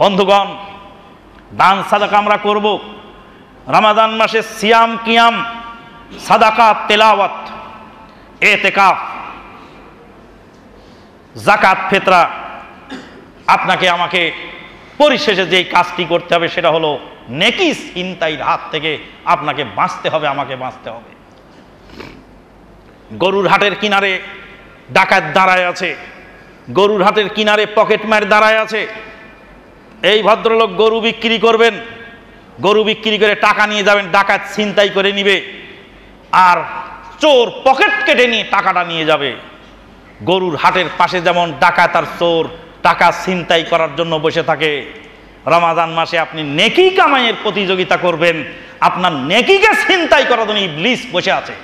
বন্ধুগণ, দান সাদাকা আমরা করব। রামাদান মাসে সিয়াম, কিয়াম, সাদাকা, তেলাওয়াত, এতেকাফ জাকাত ফেতরা। আপনাকে, আমাকে পরিশেষে যেই কাজটি করতে হবে সেটা হলো নেকিস ইনতাইর হাত থেকে আপনাকে বাঁচতে হবে, আমাকে বাঁচতে হবে। গরুর হাটের কিনারে ডাকাত দাঁড়ায় আছে, গরুর হাটের কিনারে পকেট মার দাঁড়ায় আছে এই ভদ্রলোক গরু বিক্রি করবেন, গরু বিক্রি করে টাকা নিয়ে যাবেন, ডাকাত ছিনতাই করে নিবে, আর চোর পকেট কেটে নিয়ে টাকাটা নিয়ে যাবে। গরুর হাটের পাশে যেমন ডাকাত আর চোর টাকা ছিনতাই করার জন্য বসে থাকে রমাদান মাসে আপনি নেকি কামাইয়ের প্রতিযোগিতা করবেন, আপনার নেকিকে ছিনতাই করার জন্য ইবলিস বসে আছে।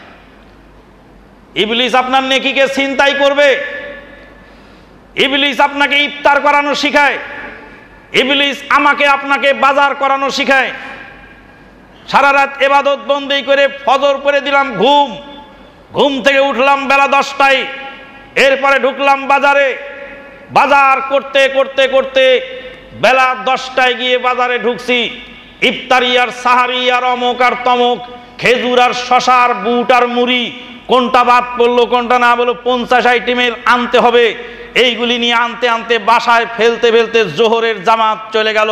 ইবলিস আপনার নেকিকে ছিনতাই করবে, ইবলিস আপনাকে ইফতার করানো শিখায়। ইবলিস আমাকে আপনাকে বাজার করানো শিখায়। সারা রাত এবাদত বন্দি করে ফজর করে দিলাম ঘুম। ঘুম থেকে উঠলাম বেলা দশটায়। এরপরে ঢুকলাম বাজারে। বাজার করতে করতে করতে বেলা দশটায় গিয়ে বাজারে ঢুকছি। ইফতারি আর সাহারি আর অমক আর তমক, খেজুর আর শশার বুট আর মুড়ি, কোনটা বাদ পড়ল, কোনটা না বলো পঞ্চাশ আইটেমের আনতে হবে। এইগুলি নিয়ে আনতে আনতে বাসায় ফেলতে ফেলতে জোহরের জামাত চলে গেল।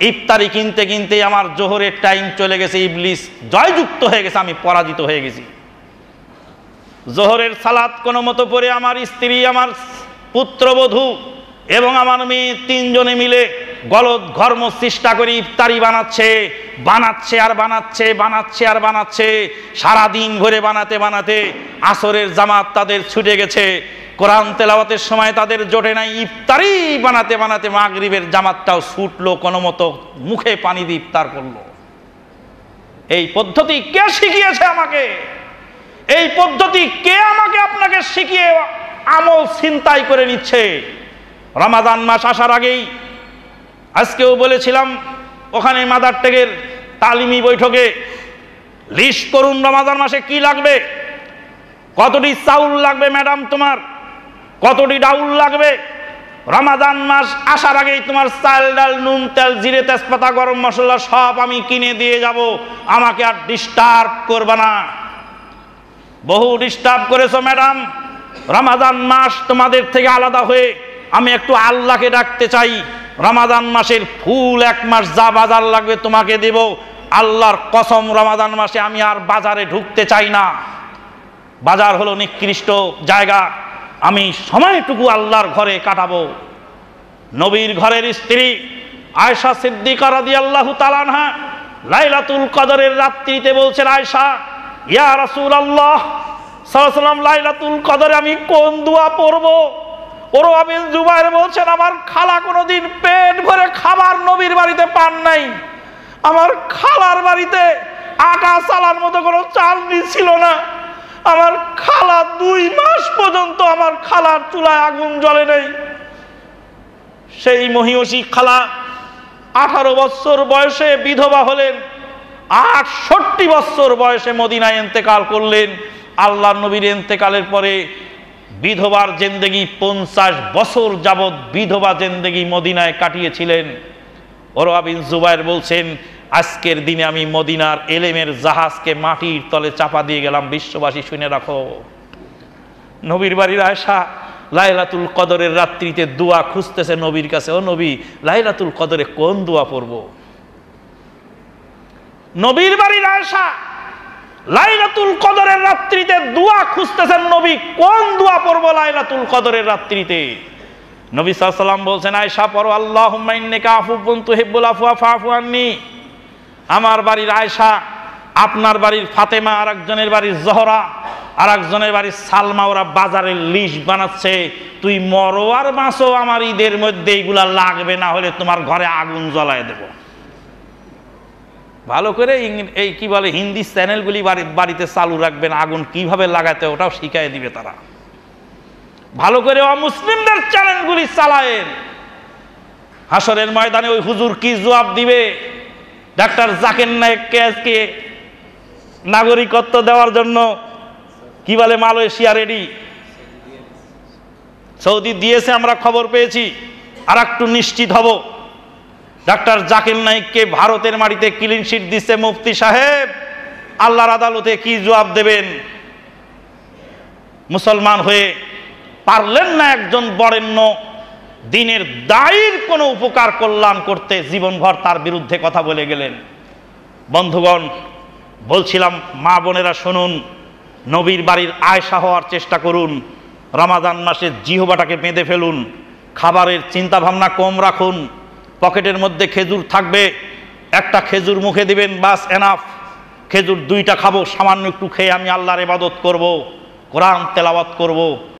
ইফতারি কিনতে কিনতে আমার জোহরের টাইম চলে গেছে, ইবলিস জয়যুক্ত হয়ে গেছে, আমি পরাজিত হয়ে গেছি। জোহরের সালাদ কোনো মতো পরে আমার স্ত্রী, আমার পুত্রবধূ এবং আমার মেয়ে তিনজনে মিলে গলদ ঘর্ম চেষ্টা করে ইফতারি বানাচ্ছে বানাচ্ছে আর বানাচ্ছে বানাচ্ছে আর বানাচ্ছে সারা দিন ভরে বানাতে বানাতে আসরের জামাত তাদের ছুটে গেছে। কোরআন তেলাওয়াতের সময় তাদের জোটে নাই ইফতারি, বানাতে বানাতে মাগরিবের জামাতটাও ছুটলো, কোনো মতো মুখে পানি দিয়ে ইফতার করল। এই পদ্ধতি কে শিখিয়েছে আমাকে? এই পদ্ধতি কে আমাকে আপনাকে শিখিয়ে আমল চিন্তাই করে নিচ্ছে? রমাদান মাস আসার আগেই আজকেও বলেছিলাম, ওখানে মাদার টেগের তালিমি বৈঠকে লিস্ট করুন রমাদান মাসে কি লাগবে। কতটি চাউল লাগবে ম্যাডাম তোমার? কতটি ডাউল লাগবে? রমাদান মাস আসার আগেই তোমার চাল, ডাল, নুন, তেল, জিরে, তেজপাতা, গরম মশলা সব আমি কিনে দিয়ে যাব। আমাকে আর ডিস্টার্ব করবে না। বহু ডিস্টার্ব করেছ ম্যাডাম। রমাদান মাস তোমাদের থেকে আলাদা হয়ে আমি একটু আল্লাহকে ডাকতে চাই। রমাদান মাসের ফুল এক মাস যা বাজার লাগবে তোমাকে দেব। আল্লাহর কসম রমাদান মাসে আমি আর বাজারে ঢুকতে চাই না। বাজার হলো নিকৃষ্ট জায়গা। আমি সময়টুকু আল্লাহর ঘরে কাটাবো। নবীর ঘরের স্ত্রী আয়সা সিদ্দিকা রাদি আল্লাহ তালানহা লাইলাতুল কদরের রাত্রিতে বলছেন আয়সা ইয়া রাসূল আল্লাহ সাল্লাম, লাইলাতুল কদরে আমি কোন দোয়া পড়ব? ওরও আবিন জুবাইর বলছেন, আমার খালা কোনোদিন পেট ভরে খাবার নবীর বাড়িতে পান নাই। আমার খালার বাড়িতে আটা চালার মতো কোনো চাল ছিল না। আমার খালা দুই মাস পর্যন্ত আমার খালার চুলায় আগুন জ্বলে নেই। সেই মহিষী খালা আঠারো বছর বয়সে বিধবা হলেন, আটষট্টি বছর বয়সে মদিনায় এন্তেকাল করলেন। আল্লাহ নবীর এন্তেকালের পরে বিধবার জেন্দেগি পঞ্চাশ বছর যাবৎ বিধবা জেন্দেগি মদিনায় কাটিয়েছিলেন। ওরওয়া বিন জুবাইর বলছেন, আজকের দিনে আমি মদিনার এলেমের জাহাজকে মাটির তলে চাপা দিয়ে গেলাম, বিশ্ববাসী শুনে রাখো। নবীর বাড়ির আয়সা লাইলাতুল কদরের রাত্রিতে দোয়া খুঁজতেছে নবীর কাছে, ও নবী, লাইলাতুল কদরে কোন দোয়া পড়ব? নবীর বাড়ির আয়সা লাইলাতুল কদরের রাত্রিতে দোয়া খুঁজতেছেন নবী। কোন দোয়া পড়ব লাইলাতুল কদরের রাত্রিতে? নবী সাল্লাম বলছেন আয়সা পড়ো আল্লাহ আফুবন তুহিবুল আফুয়া ফাফু আমার বাড়ির আয়সা আপনার বাড়ির ফাতেমা আর একজনের বাড়ির জহরা আর একজনের বাড়ির সালমা, ওরা বাজারের লিস্ট বানাচ্ছে। তুই মরো আর বাঁচো, আমার ঈদের মধ্যে এইগুলা লাগবে, না হলে তোমার ঘরে আগুন জ্বলায় দেব। ভালো করে এই কি বলে, হিন্দি চ্যানেলগুলি বাড়ি- বাড়িতে চালু রাখবেন, আগুন কীভাবে লাগাতে ওটাও শিখাই দিবে তারা। ভালো করে অমুসলিমদের চ্যানেলগুলি চালায়েন। হাসরের ময়দানে ওই হুজুর কি জবাব দিবে? ডাক্তার জাকির নায়েককে আজকে নাগরিকত্ব দেওয়ার জন্য কি বলে মালয়েশিয়া রেডি? সৌদি দিয়েছে, আমরা খবর পেয়েছি। আর একটু নিশ্চিত হব। ডাক্তার জাকির নাইককে ভারতের মাটিতে ক্লিন শিট দিচ্ছে মুফতি সাহেব। আল্লাহর আদালতে কি জবাব দেবেন? মুসলমান হয়ে পারলেন না একজন বরেণ্য, দিনের দায়ের কোনো উপকার কল্যাণ করতে জীবনভর তার বিরুদ্ধে কথা বলে গেলেন। বন্ধুগণ, বলছিলাম, মা বোনেরা শুনুন, নবীর বাড়ির আয়সা হওয়ার চেষ্টা করুন, রমাদান মাসে জিহবাটাকে বেঁধে ফেলুন, খাবারের চিন্তা ভাবনা কম রাখুন পকেটের মধ্যে খেজুর থাকবে, একটা খেজুর মুখে দিবেন, বাস এনাফ খেজুর দুইটা খাব, সামান্য একটু খেয়ে আমি আল্লাহর ইবাদত করব, কোরআন তেলাওয়াত করব।